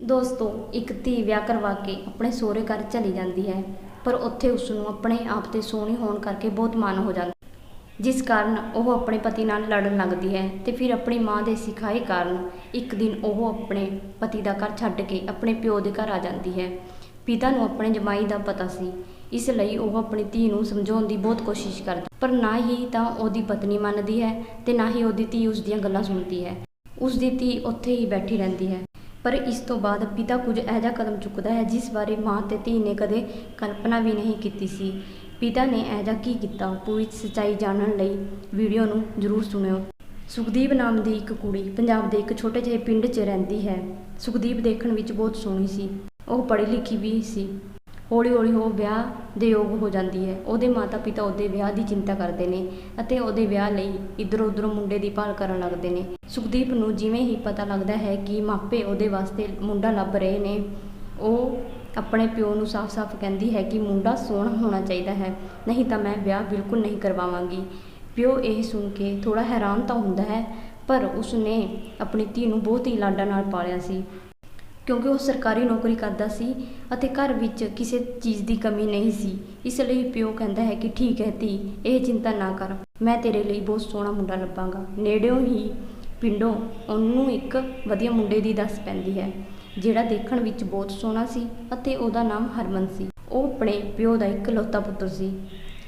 ਦੋਸਤੋ, ਇੱਕ ਧੀ ਵਿਆਹ ਕਰਵਾ ਕੇ ਆਪਣੇ ਸਹੁਰੇ ਘਰ ਚਲੀ ਜਾਂਦੀ ਹੈ, ਪਰ ਉੱਥੇ ਉਸ ਨੂੰ ਆਪਣੇ ਆਪ ਤੇ ਸੋਹਣੀ ਹੋਣ ਕਰਕੇ ਬਹੁਤ ਮਾਣ ਹੋ ਜਾਂਦਾ ਜਿਸ ਕਾਰਨ ਉਹ ਆਪਣੇ ਪਤੀ ਨਾਲ ਲੜਨ ਲੱਗਦੀ ਹੈ ਤੇ ਫਿਰ ਆਪਣੀ ਮਾਂ ਦੇ ਸਿਖਾਏ ਕਾਰਨ ਇੱਕ ਦਿਨ ਉਹ ਆਪਣੇ ਪਤੀ ਦਾ ਘਰ ਛੱਡ ਕੇ ਆਪਣੇ ਪਿਓ ਦੇ ਘਰ ਆ ਜਾਂਦੀ ਹੈ। ਪਿਤਾ ਨੂੰ ਆਪਣੇ ਜਮਾਈ ਦਾ ਪਤਾ ਸੀ, ਇਸ ਲਈ ਉਹ ਆਪਣੀ ਧੀ ਨੂੰ ਸਮਝਾਉਣ ਦੀ ਬਹੁਤ ਕੋਸ਼ਿਸ਼ ਕਰਦਾ ਪਰ ਨਾ ਹੀ ਤਾਂ ਉਹਦੀ ਪਤਨੀ ਮੰਨਦੀ ਹੈ ਤੇ ਨਾ ਹੀ ਉਹਦੀ ਧੀ ਉਸ ਦੀਆਂ ਗੱਲਾਂ ਸੁਣਦੀ ਹੈ। ਉਸ ਦੀ ਧੀ ਉੱਥੇ ਹੀ ਬੈਠੀ ਰਹਿੰਦੀ ਹੈ। ਪਰ ਇਸ ਤੋਂ ਬਾਅਦ ਪਿਤਾ ਕੁਝ ਇਹੋ ਜਿਹਾ ਕਦਮ ਚੁੱਕਦਾ ਹੈ, ਜਿਸ ਬਾਰੇ ਮਾਂ ਤੇ ਧੀ ਨੇ ਕਦੇ ਕਲਪਨਾ ਵੀ ਨਹੀਂ ਕੀਤੀ ਸੀ। ਪਿਤਾ ਨੇ ਇਹੋ ਜਿਹਾ ਕੀ ਕੀਤਾ? ਪੂਰੀ ਸੱਚਾਈ ਜਾਣਨ ਲਈ ਵੀਡੀਓ ਨੂੰ ਜ਼ਰੂਰ ਸੁਣਿਓ। ਸੁਖਦੀਪ ਨਾਮ ਦੀ ਇੱਕ ਕੁੜੀ ਪੰਜਾਬ ਦੇ ਇੱਕ ਛੋਟੇ ਜਿਹੇ ਪਿੰਡ 'ਚ ਰਹਿੰਦੀ ਹੈ। ਸੁਖਦੀਪ ਦੇਖਣ ਵਿੱਚ ਬਹੁਤ ਸੋਹਣੀ ਸੀ। ਉਹ ਪੜ੍ਹੀ ਲਿਖੀ ਵੀ ਸੀ। ਹੌਲੀ ਹੌਲੀ ਉਹ ਵਿਆਹ ਦੇ ਯੋਗ ਹੋ ਜਾਂਦੀ ਹੈ। ਉਹਦੇ ਮਾਤਾ ਪਿਤਾ ਉਹਦੇ ਵਿਆਹ ਦੀ ਚਿੰਤਾ ਕਰਦੇ ਨੇ ਅਤੇ ਉਹਦੇ ਵਿਆਹ ਲਈ ਇੱਧਰੋਂ ਉੱਧਰੋਂ ਮੁੰਡੇ ਦੀ ਭਾਲ ਕਰਨ ਲੱਗਦੇ ਨੇ। ਸੁਖਦੀਪ ਨੂੰ ਜਿਵੇਂ ਹੀ ਪਤਾ ਲੱਗਦਾ ਹੈ ਕਿ ਮਾਪੇ ਉਹਦੇ ਵਾਸਤੇ ਮੁੰਡਾ ਲੱਭ ਰਹੇ ਨੇ, ਉਹ ਆਪਣੇ ਪਿਓ ਨੂੰ ਸਾਫ਼-ਸਾਫ਼ ਕਹਿੰਦੀ ਹੈ ਕਿ ਮੁੰਡਾ ਸੋਹਣਾ ਹੋਣਾ ਚਾਹੀਦਾ ਹੈ, ਨਹੀਂ ਤਾਂ ਮੈਂ ਵਿਆਹ ਬਿਲਕੁਲ ਨਹੀਂ ਕਰਵਾਵਾਂਗੀ। ਪਿਓ ਇਹ ਸੁਣ ਕੇ ਥੋੜਾ ਹੈਰਾਨ ਤਾਂ ਹੁੰਦਾ ਹੈ, ਪਰ ਉਸਨੇ ਆਪਣੀ ਧੀ ਨੂੰ ਬਹੁਤ ਹੀ ਲਾਡਾਂ ਨਾਲ ਪਾਲਿਆ ਸੀ। ਕਿਉਂਕਿ ਉਹ ਸਰਕਾਰੀ ਨੌਕਰੀ ਕਰਦਾ ਸੀ ਅਤੇ ਘਰ ਵਿੱਚ ਕਿਸੇ ਚੀਜ਼ ਦੀ ਕਮੀ ਨਹੀਂ ਸੀ। ਇਸ ਲਈ ਪਿਓ ਕਹਿੰਦਾ ਹੈ ਕਿ ਠੀਕ ਹੈ ਧੀ, ਇਹ ਚਿੰਤਾ ਨਾ ਕਰ। ਮੈਂ ਤੇਰੇ ਲਈ ਬਹੁਤ ਸੋਹਣਾ ਮੁੰਡਾ ਲੱਭਾਂਗਾ। ਨੇੜਿਓਂ ਹੀ ਪਿੰਡੋਂ ਉਹਨੂੰ ਇੱਕ ਵਧੀਆ ਮੁੰਡੇ ਦੀ ਦੱਸ ਪੈਂਦੀ ਹੈ, ਜਿਹੜਾ ਦੇਖਣ ਵਿੱਚ ਬਹੁਤ ਸੋਹਣਾ ਸੀ ਅਤੇ ਉਹਦਾ ਨਾਮ ਹਰਮਨ ਸੀ। ਉਹ ਆਪਣੇ ਪਿਓ ਦਾ ਇੱਕ ਲੌਤਾ ਪੁੱਤਰ ਸੀ।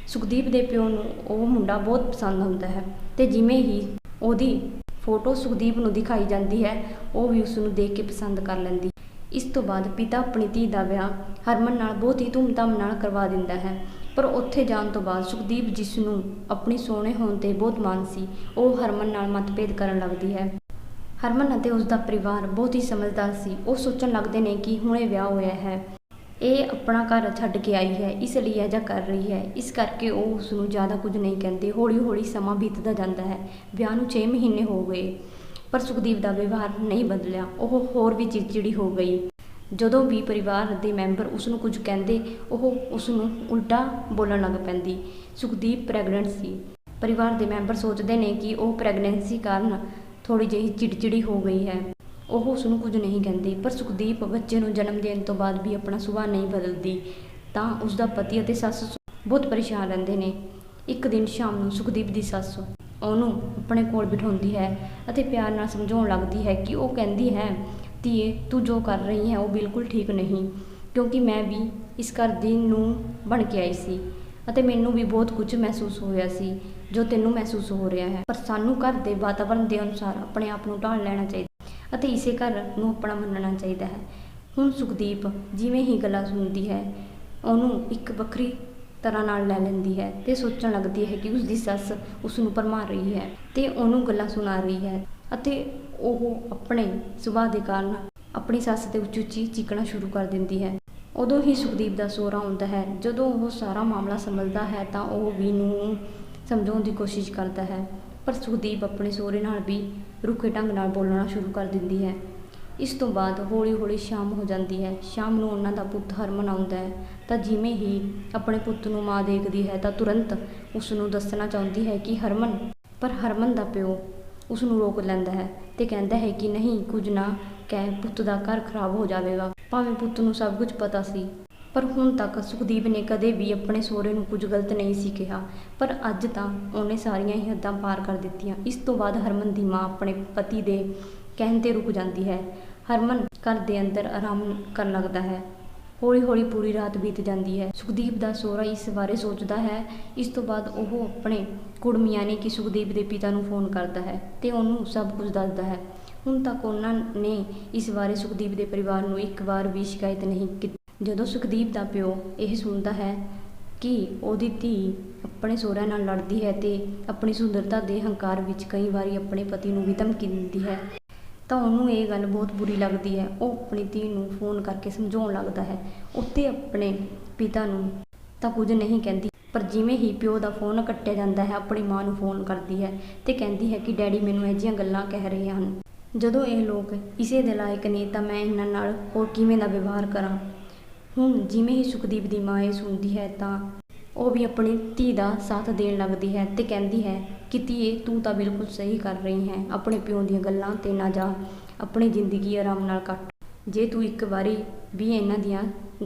ਸੁਖਦੀਪ ਦੇ ਪਿਓ ਨੂੰ ਉਹ ਮੁੰਡਾ ਬਹੁਤ ਪਸੰਦ ਹੁੰਦਾ ਹੈ ਤੇ ਜਿਵੇਂ ਹੀ ਉਹਦੀ ਫੋਟੋ ਸੁਖਦੀਪ ਨੂੰ ਦਿਖਾਈ ਜਾਂਦੀ ਹੈ, ਉਹ ਵੀ ਉਸ ਨੂੰ ਦੇਖ ਕੇ ਪਸੰਦ ਕਰ ਲੈਂਦੀ। ਇਸ ਤੋਂ ਬਾਅਦ ਪਿਤਾ ਆਪਣੀ ਧੀ ਦਾ ਵਿਆਹ ਹਰਮਨ ਨਾਲ ਬਹੁਤ ਹੀ ਧੂਮਧਾਮ ਨਾਲ ਕਰਵਾ ਦਿੰਦਾ ਹੈ। ਪਰ ਉੱਥੇ ਜਾਣ ਤੋਂ ਬਾਅਦ ਸੁਖਦੀਪ, ਜਿਸ ਨੂੰ ਆਪਣੀ ਸੋਹਣੇ ਹੋਣ ਤੇ ਬਹੁਤ ਮਾਣ ਸੀ, ਉਹ ਹਰਮਨ ਨਾਲ ਮਤਭੇਦ ਕਰਨ ਲੱਗਦੀ ਹੈ। ਹਰਮਨ ਅਤੇ ਉਸ ਦਾ ਪਰਿਵਾਰ ਬਹੁਤ ਹੀ ਸਮਝਦਾਰ ਸੀ। ਉਹ ਸੋਚਣ ਲੱਗਦੇ ਨੇ ਕਿ ਹੁਣੇ ਵਿਆਹ ਹੋਇਆ ਹੈ। ਇਹ ਆਪਣਾ ਘਰ ਛੱਡ ਕੇ ਆਈ ਹੈ, ਇਸ ਲਈ ਇਹ ਜਿਹਾ ਕਰ ਰਹੀ ਹੈ। ਇਸ ਕਰਕੇ ਉਹ ਉਸ ਨੂੰ ਜ਼ਿਆਦਾ ਕੁਝ ਨਹੀਂ ਕਹਿੰਦੇ। ਹੌਲੀ ਹੌਲੀ ਸਮਾਂ ਬੀਤਦਾ ਜਾਂਦਾ ਹੈ। ਵਿਆਹ ਨੂੰ 6 ਮਹੀਨੇ ਹੋ ਗਏ, ਪਰ ਸੁਖਦੀਪ ਦਾ ਵਿਵਹਾਰ ਨਹੀਂ ਬਦਲਿਆ। ਉਹ ਹੋਰ ਵੀ ਚਿੜਚਿੜੀ ਹੋ ਗਈ। ਜਦੋਂ ਵੀ ਪਰਿਵਾਰ ਦੇ ਮੈਂਬਰ ਉਸ ਨੂੰ ਕੁਝ ਕਹਿੰਦੇ, ਉਹ ਉਸ ਨੂੰ ਉਲਟਾ ਬੋਲਣ ਲੱਗ ਪੈਂਦੀ। ਸੁਖਦੀਪ ਪ੍ਰੈਗਨੈਂਟ ਸੀ। ਪਰਿਵਾਰ ਦੇ ਮੈਂਬਰ ਸੋਚਦੇ ਨੇ ਕਿ ਉਹ ਪ੍ਰੈਗਨੈਂਸੀ ਕਾਰਨ ਥੋੜੀ ਜਿਹੀ ਚਿੜਚਿੜੀ ਹੋ ਗਈ ਹੈ। ਉਹ ਉਸ ਨੂੰ ਕੁਝ ਨਹੀਂ ਕਹਿੰਦੀ, ਪਰ ਸੁਖਦੀਪ ਬੱਚੇ ਨੂੰ ਜਨਮ ਦੇਣ ਤੋਂ ਬਾਅਦ ਵੀ ਆਪਣਾ ਸੁਭਾਅ ਨਹੀਂ ਬਦਲਦੀ, ਤਾਂ ਉਸ ਦਾ ਪਤੀ ਅਤੇ ਸੱਸ ਬਹੁਤ ਪਰੇਸ਼ਾਨ ਰਹਿੰਦੇ ਨੇ। ਇੱਕ ਦਿਨ ਸ਼ਾਮ ਨੂੰ ਸੁਖਦੀਪ ਦੀ ਸੱਸ ਉਹਨੂੰ ਆਪਣੇ ਕੋਲ ਬਿਠਾਉਂਦੀ ਹੈ ਅਤੇ ਪਿਆਰ ਨਾਲ ਸਮਝਾਉਣ ਲੱਗਦੀ ਹੈ ਕਿ ਉਹ ਕਹਿੰਦੀ ਹੈ, ਧੀਏ, ਤੂੰ ਜੋ ਕਰ ਰਹੀ ਹੈ ਉਹ ਬਿਲਕੁਲ ਠੀਕ ਨਹੀਂ, ਕਿਉਂਕਿ ਮੈਂ ਵੀ ਇਸ ਘਰ ਦੀ ਨੂੰ ਬਣ ਕੇ ਆਈ ਸੀ ਅਤੇ ਮੈਨੂੰ ਵੀ ਬਹੁਤ ਕੁਝ ਮਹਿਸੂਸ ਹੋਇਆ ਸੀ, ਜੋ ਤੈਨੂੰ ਮਹਿਸੂਸ ਹੋ ਰਿਹਾ ਹੈ। ਪਰ ਸਾਨੂੰ ਘਰ ਦੇ ਵਾਤਾਵਰਣ ਦੇ ਅਨੁਸਾਰ ਆਪਣੇ ਆਪ ਨੂੰ ਢਾਲ ਲੈਣਾ ਚਾਹੀਦਾ ਅਤੇ ਇਸੇ ਘਰ ਨੂੰ ਆਪਣਾ ਮੰਨਣਾ ਚਾਹੀਦਾ ਹੈ। ਹੁਣ ਸੁਖਦੀਪ ਜਿਵੇਂ ਹੀ ਗੱਲਾਂ ਸੁਣਦੀ ਹੈ, ਉਹਨੂੰ ਇੱਕ ਵੱਖਰੀ ਤਰ੍ਹਾਂ ਨਾਲ ਲੈ ਲੈਂਦੀ ਹੈ ਤੇ ਸੋਚਣ ਲੱਗਦੀ ਹੈ ਕਿ ਉਸਦੀ ਸੱਸ ਉਸ ਨੂੰ ਭਰਮਾ ਰਹੀ ਹੈ ਤੇ ਉਹਨੂੰ ਗੱਲਾਂ ਸੁਣਾ ਰਹੀ ਹੈ ਅਤੇ ਉਹ ਆਪਣੇ ਸੁਭਾਅ ਦੇ ਕਾਰਨ ਆਪਣੀ ਸੱਸ ਤੇ ਉੱਚੀ ਉੱਚੀ ਚੀਕਣਾ ਸ਼ੁਰੂ ਕਰ ਦਿੰਦੀ ਹੈ। ਉਦੋਂ ਹੀ ਸੁਖਦੀਪ ਦਾ ਸੋਹਰਾ ਹੁੰਦਾ ਹੈ। ਜਦੋਂ ਉਹ ਸਾਰਾ ਮਾਮਲਾ ਸਮਝਦਾ ਹੈ ਤਾਂ ਉਹ ਵੀ ਨੂੰ ਸਮਝਾਉਣ ਦੀ ਕੋਸ਼ਿਸ਼ ਕਰਦਾ ਹੈ। ਪਰ ਸੁਖਦੀਪ ਆਪਣੇ ਸਹੁਰੇ ਨਾਲ ਵੀ ਰੁੱਖੇ ਢੰਗ ਨਾਲ ਬੋਲਣਾ ਸ਼ੁਰੂ ਕਰ ਦਿੰਦੀ ਹੈ। ਇਸ ਤੋਂ ਬਾਅਦ ਹੌਲੀ-ਹੌਲੀ ਸ਼ਾਮ ਹੋ ਜਾਂਦੀ ਹੈ। ਸ਼ਾਮ ਨੂੰ ਉਹਨਾਂ ਦਾ ਪੁੱਤ ਹਰਮਨ ਆਉਂਦਾ ਹੈ। ਤਾਂ ਜਿਵੇਂ ਹੀ ਆਪਣੇ ਪੁੱਤ ਨੂੰ ਮਾਂ ਦੇਖਦੀ ਹੈ ਤਾਂ ਤੁਰੰਤ ਉਸ ਨੂੰ ਦੱਸਣਾ ਚਾਹੁੰਦੀ ਹੈ ਕਿ ਹਰਮਨ, ਪਰ ਹਰਮਨ ਦਾ ਪਿਓ ਉਸ ਨੂੰ ਰੋਕ ਲੈਂਦਾ ਹੈ ਤੇ ਕਹਿੰਦਾ ਹੈ ਕਿ ਨਹੀਂ, ਕੁਝ ਨਾ, ਕਹਿ ਪੁੱਤ ਦਾ ਘਰ ਖਰਾਬ ਹੋ ਜਾਵੇਗਾ। ਭਾਵੇਂ ਪੁੱਤ ਨੂੰ ਸਭ ਕੁਝ ਪਤਾ ਸੀ ਪਰ ਹੁਣ ਤੱਕ ਸੁਖਦੀਪ ਨੇ ਕਦੇ ਵੀ ਆਪਣੇ ਸਹੁਰੇ ਨੂੰ ਕੁਝ ਗਲਤ ਨਹੀਂ ਸੀ ਕਿਹਾ। ਪਰ ਅੱਜ ਤਾਂ ਉਹਨੇ ਸਾਰੀਆਂ ਹੀ ਹੱਦਾਂ ਪਾਰ ਕਰ ਦਿੱਤੀਆਂ। ਇਸ ਤੋਂ ਬਾਅਦ ਹਰਮਨ ਦੀ ਮਾਂ ਆਪਣੇ ਪਤੀ ਦੇ ਕਹਿਣ ਤੇ ਰੁਕ ਜਾਂਦੀ ਹੈ। ਹਰਮਨ ਘਰ ਦੇ ਅੰਦਰ ਆਰਾਮ ਕਰਨ ਲੱਗਦਾ ਹੈ। ਹੌਲੀ ਹੌਲੀ ਪੂਰੀ ਰਾਤ ਬੀਤ ਜਾਂਦੀ ਹੈ। ਸੁਖਦੀਪ ਦਾ ਸਹੁਰਾ ਇਸ ਬਾਰੇ ਸੋਚਦਾ ਹੈ। ਇਸ ਤੋਂ ਬਾਅਦ ਉਹ ਆਪਣੇ ਕੁੜਮੀਆਂ ਨੇ ਕਿ ਸੁਖਦੀਪ ਦੇ ਪਿਤਾ ਨੂੰ ਫੋਨ ਕਰਦਾ ਹੈ ਤੇ ਉਹਨੂੰ ਸਭ ਕੁਝ ਦੱਸਦਾ ਹੈ। ਹੁਣ ਤੱਕ ਉਹਨਾਂ ਨੇ ਇਸ ਬਾਰੇ ਸੁਖਦੀਪ ਦੇ ਪਰਿਵਾਰ ਨੂੰ ਇੱਕ ਵਾਰ ਵੀ ਸ਼ਿਕਾਇਤ ਨਹੀਂ ਕੀਤੀ। ਜਦੋਂ ਸੁਖਦੀਪ ਦਾ ਪਿਓ ਇਹ ਸੁਣਦਾ ਹੈ ਕਿ ਉਹਦੀ ਧੀ ਆਪਣੇ ਸਹੁਰਿਆਂ ਨਾਲ ਲੜਦੀ ਹੈ ਅਤੇ ਆਪਣੀ ਸੁੰਦਰਤਾ ਦੇ ਹੰਕਾਰ ਵਿੱਚ ਕਈ ਵਾਰੀ ਆਪਣੇ ਪਤੀ ਨੂੰ ਵੀ ਧਮਕੀ ਦਿੰਦੀ ਹੈ, ਤਾਂ ਉਹਨੂੰ ਇਹ ਗੱਲ ਬਹੁਤ ਬੁਰੀ ਲੱਗਦੀ ਹੈ। ਉਹ ਆਪਣੀ ਧੀ ਨੂੰ ਫੋਨ ਕਰਕੇ ਸਮਝਾਉਣ ਲੱਗਦਾ ਹੈ। ਉੱਤੇ ਆਪਣੇ ਪਿਤਾ ਨੂੰ ਤਾਂ ਕੁਝ ਨਹੀਂ ਕਹਿੰਦੀ, ਪਰ ਜਿਵੇਂ ਹੀ ਪਿਓ ਦਾ ਫੋਨ ਕੱਟਿਆ ਜਾਂਦਾ ਹੈ, ਆਪਣੀ ਮਾਂ ਨੂੰ ਫੋਨ ਕਰਦੀ ਹੈ ਤੇ ਕਹਿੰਦੀ ਹੈ ਕਿ ਡੈਡੀ ਮੈਨੂੰ ਇਹ ਜਿਹੀਆਂ ਗੱਲਾਂ ਕਹਿ ਰਹੇ ਹਨ। ਜਦੋਂ ਇਹ ਲੋਕ ਇਸੇ ਦੇ ਲਾਇਕ ਨੇ ਤਾਂ ਮੈਂ ਇਹਨਾਂ ਨਾਲ ਹੋਰ ਕਿਵੇਂ ਦਾ ਵਿਵਹਾਰ ਕਰਾਂ? ਹੁਣ ਜਿਵੇਂ ਹੀ ਸੁਖਦੀਪ ਦੀ ਮਾਂ ਇਹ ਸੁਣਦੀ ਹੈ ਤਾਂ ਉਹ ਵੀ ਆਪਣੀ ਧੀ ਦਾ ਸਾਥ ਦੇਣ ਲੱਗਦੀ ਹੈ ਤੇ ਕਹਿੰਦੀ ਹੈ ਕਿ ਧੀਏ, ਤੂੰ ਤਾਂ ਬਿਲਕੁਲ ਸਹੀ ਕਰ ਰਹੀ ਹੈ। ਆਪਣੇ ਪਿਓ ਦੀਆਂ ਗੱਲਾਂ ਤੇ ਨਾ ਜਾ। ਆਪਣੀ ਜ਼ਿੰਦਗੀ ਆਰਾਮ ਨਾਲ ਕੱਟ। ਜੇ ਤੂੰ ਇੱਕ ਵਾਰੀ ਵੀ ਇਹਨਾਂ ਦੀਆਂ